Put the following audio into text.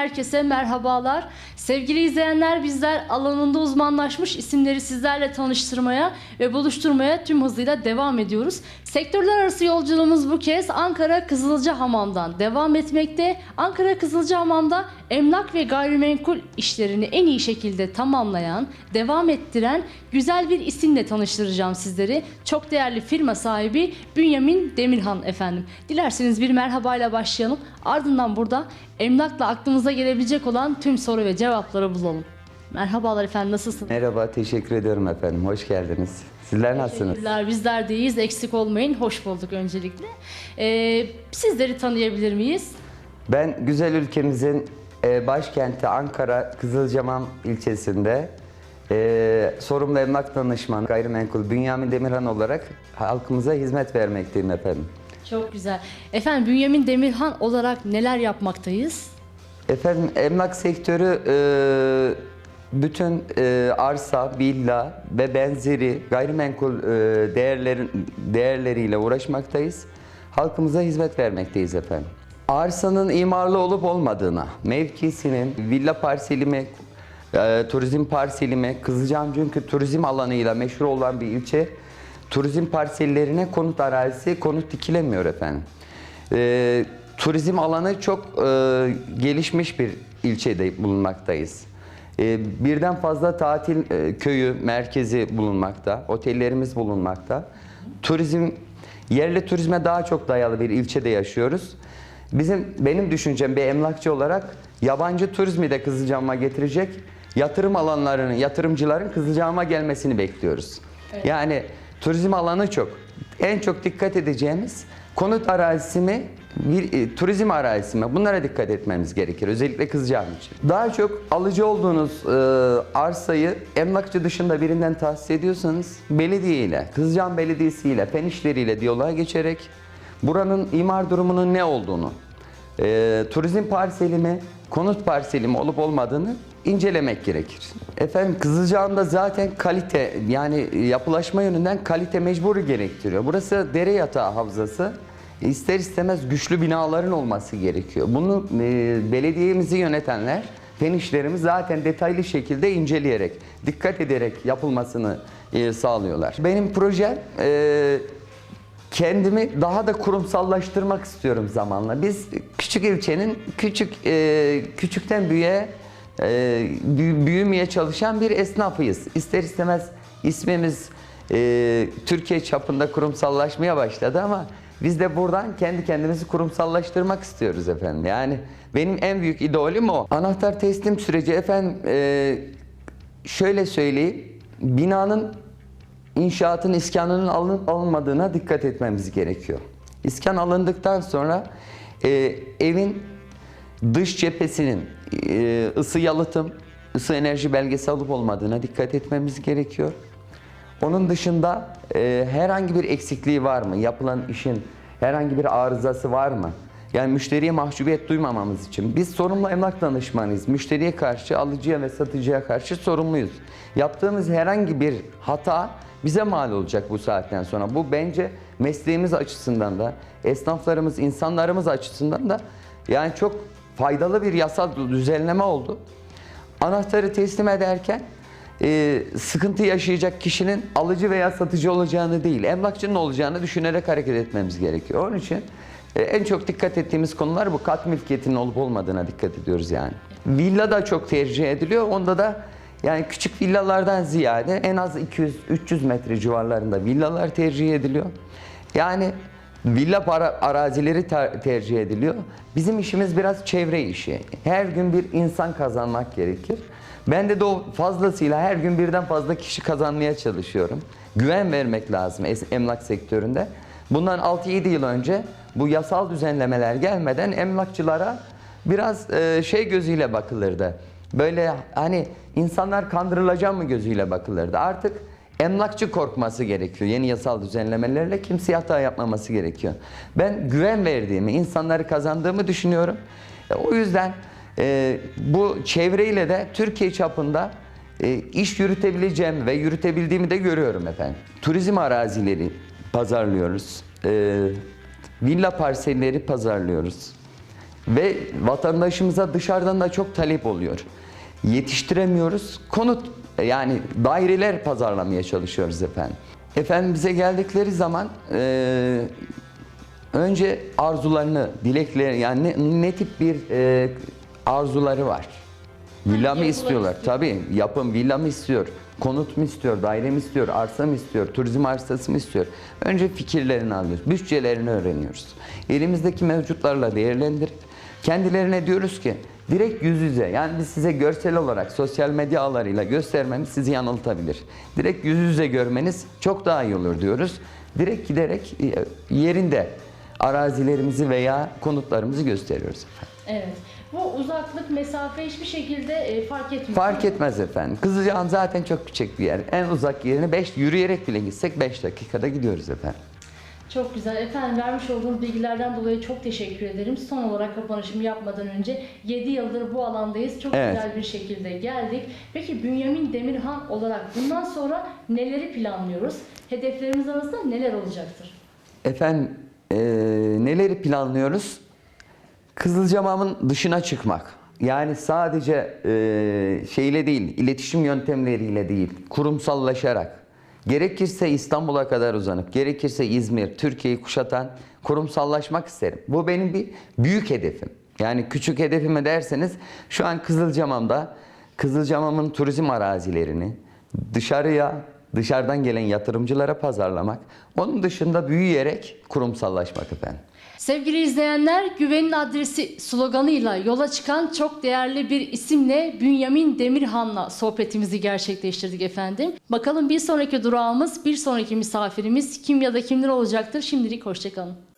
Herkese merhabalar. Sevgili izleyenler bizler alanında uzmanlaşmış isimleri sizlerle tanıştırmaya ve buluşturmaya tüm hızıyla devam ediyoruz. Sektörler arası yolculuğumuz bu kez Ankara Kızılcahamam'dan devam etmekte. Ankara Kızılcahamam'da emlak ve gayrimenkul işlerini en iyi şekilde tamamlayan, devam ettiren güzel bir isimle tanıştıracağım sizleri. Çok değerli firma sahibi Bünyamin Demirhan efendim. Dilerseniz bir merhabayla başlayalım. Ardından burada emlakla aklımıza gelebilecek olan tüm soru ve cevapları bulalım. Merhabalar efendim nasılsınız? Merhaba, teşekkür ediyorum efendim. Hoş geldiniz. Sizler nasılsınız? Teşekkürler. Bizler de iyiyiz. Eksik olmayın. Hoş bulduk öncelikle. Ee, sizleri tanıyabilir miyiz? Ben güzel ülkemizin e, başkenti Ankara Kızılcamam ilçesinde e, sorumlu emlak danışmanı gayrimenkul Bünyamin Demirhan olarak halkımıza hizmet vermekteyim efendim. Çok güzel. Efendim Bünyamin Demirhan olarak neler yapmaktayız? Efendim emlak sektörü e, bütün e, arsa, villa ve benzeri gayrimenkul e, değerlerin değerleriyle uğraşmaktayız. Halkımıza hizmet vermekteyiz efendim. Arsanın imarlı olup olmadığına, mevkisinin villa parseli mi, e, turizm parseli mi, Kızılcahamam çünkü turizm alanıyla meşhur olan bir ilçe. Turizm parsellerine konut arazisi, konut dikilemiyor efendim. E, turizm alanı çok e, gelişmiş bir ilçede bulunmaktayız. E, birden fazla tatil e, köyü, merkezi bulunmakta, otellerimiz bulunmakta. Turizm, yerli turizme daha çok dayalı bir ilçede yaşıyoruz. Bizim, benim düşüncem bir emlakçı olarak yabancı turizmi de Kızılcahamam'a getirecek yatırım alanlarının, yatırımcıların Kızılcahamam'a gelmesini bekliyoruz. Yani turizm alanı çok. En çok dikkat edeceğimiz konut arazisi mi, bir, e, turizm arazisi mi? Bunlara dikkat etmemiz gerekir. Özellikle Kızılcahamam için. Daha çok alıcı olduğunuz e, arsayı emlakçı dışında birinden tahsis ediyorsanız belediye ile, Kızılcahamam Belediyesi ile, fen işleriyle diyaloğa geçerek buranın imar durumunun ne olduğunu, e, turizm parseli mi, konut parseli mi olup olmadığını incelemek gerekir. Efendim Kızılcahamam'da zaten kalite yani yapılaşma yönünden kalite mecburi gerektiriyor. Burası dere yatağı havzası. İster istemez güçlü binaların olması gerekiyor. Bunu e, belediyemizi yönetenler, fen işlerimiz zaten detaylı şekilde inceleyerek, dikkat ederek yapılmasını e, sağlıyorlar. Benim projem e, kendimi daha da kurumsallaştırmak istiyorum zamanla. Biz küçük ilçenin küçük e, küçükten büyüğe e, büyü- büyümeye çalışan bir esnafıyız. İster istemez ismimiz e, Türkiye çapında kurumsallaşmaya başladı ama biz de buradan kendi kendimizi kurumsallaştırmak istiyoruz efendim. Yani benim en büyük idolüm o. Anahtar teslim süreci efendim e, şöyle söyleyeyim. Binanın İnşaatın iskanının alınıp alınmadığına dikkat etmemiz gerekiyor. İskan alındıktan sonra e, evin dış cephesinin e, ısı yalıtım, ısı enerji belgesi alıp olmadığına dikkat etmemiz gerekiyor. Onun dışında e, herhangi bir eksikliği var mı? Yapılan işin herhangi bir arızası var mı? Yani müşteriye mahcubiyet duymamamız için. Biz sorumlu emlak danışmanıyız. Müşteriye karşı, alıcıya ve satıcıya karşı sorumluyuz. Yaptığımız herhangi bir hata bize mal olacak bu saatten sonra. Bu bence mesleğimiz açısından da, esnaflarımız, insanlarımız açısından da yani çok faydalı bir yasal düzenleme oldu. Anahtarı teslim ederken e, sıkıntı yaşayacak kişinin alıcı veya satıcı olacağını değil, emlakçının olacağını düşünerek hareket etmemiz gerekiyor. Onun için e, en çok dikkat ettiğimiz konular bu kat mülkiyetinin olup olmadığına dikkat ediyoruz yani. Villa da çok tercih ediliyor. Onda da yani küçük villalardan ziyade en az 200-300 metre civarlarında villalar tercih ediliyor. Yani villa para, arazileri ter- tercih ediliyor. Bizim işimiz biraz çevre işi. Her gün bir insan kazanmak gerekir. Ben de, de o fazlasıyla her gün birden fazla kişi kazanmaya çalışıyorum. Güven vermek lazım emlak sektöründe. Bundan 6-7 yıl önce bu yasal düzenlemeler gelmeden emlakçılara biraz e, şey gözüyle bakılırdı. Böyle hani insanlar kandırılacak mı gözüyle bakılırdı. Artık emlakçı korkması gerekiyor. Yeni yasal düzenlemelerle kimseye hata yapmaması gerekiyor. Ben güven verdiğimi, insanları kazandığımı düşünüyorum. E, O yüzden e, bu çevreyle de Türkiye çapında e, iş yürütebileceğim ve yürütebildiğimi de görüyorum efendim. Turizm arazileri pazarlıyoruz. E, villa parselleri pazarlıyoruz. Ve vatandaşımıza dışarıdan da çok talep oluyor. Yetiştiremiyoruz. Konut yani daireler pazarlamaya çalışıyoruz efendim. Efendim bize geldikleri zaman eee, önce arzularını, dilekleri yani ne, ne tip bir eee, arzuları var? Villa mı yapılar istiyorlar? istiyor. Tabii yapım villa mı istiyor? Konut mu istiyor? Daire mi istiyor? Arsa mı istiyor? Turizm arsası mı istiyor? Önce fikirlerini alıyoruz. Bütçelerini öğreniyoruz. Elimizdeki mevcutlarla değerlendirip kendilerine diyoruz ki direkt yüz yüze yani biz size görsel olarak sosyal medya ağlarıyla göstermemiz sizi yanıltabilir. Direkt yüz yüze görmeniz çok daha iyi olur diyoruz. Direkt giderek e, yerinde arazilerimizi veya konutlarımızı gösteriyoruz efendim. Evet. Bu uzaklık, mesafe hiçbir şekilde e, fark etmiyor. Fark etmez efendim. Kızılcahamam zaten çok küçük bir yer. En uzak yerine 5 yürüyerek bile gitsek 5 dakikada gidiyoruz efendim. Çok güzel. Efendim vermiş olduğunuz bilgilerden dolayı çok teşekkür ederim. Son olarak kapanışımı yapmadan önce 7 yıldır bu alandayız. Çok Evet. güzel bir şekilde geldik. Peki Bünyamin Demirhan olarak bundan sonra neleri planlıyoruz? Hedeflerimiz arasında neler olacaktır? Efendim eee, neleri planlıyoruz? Kızılcamam'ın dışına çıkmak. Yani sadece eee, şeyle değil, iletişim yöntemleriyle değil, kurumsallaşarak. Gerekirse İstanbul'a kadar uzanıp, gerekirse İzmir, Türkiye'yi kuşatan kurumsallaşmak isterim. Bu benim bir büyük hedefim. Yani küçük hedefime derseniz şu an Kızılcamam'da Kızılcamam'ın turizm arazilerini dışarıya, dışarıdan gelen yatırımcılara pazarlamak. Onun dışında büyüyerek kurumsallaşmak efendim. Sevgili izleyenler, güvenin adresi sloganıyla yola çıkan çok değerli bir isimle Bünyamin Demirhan'la sohbetimizi gerçekleştirdik efendim. Bakalım bir sonraki durağımız, bir sonraki misafirimiz kim ya da kimler olacaktır? Şimdilik hoşçakalın.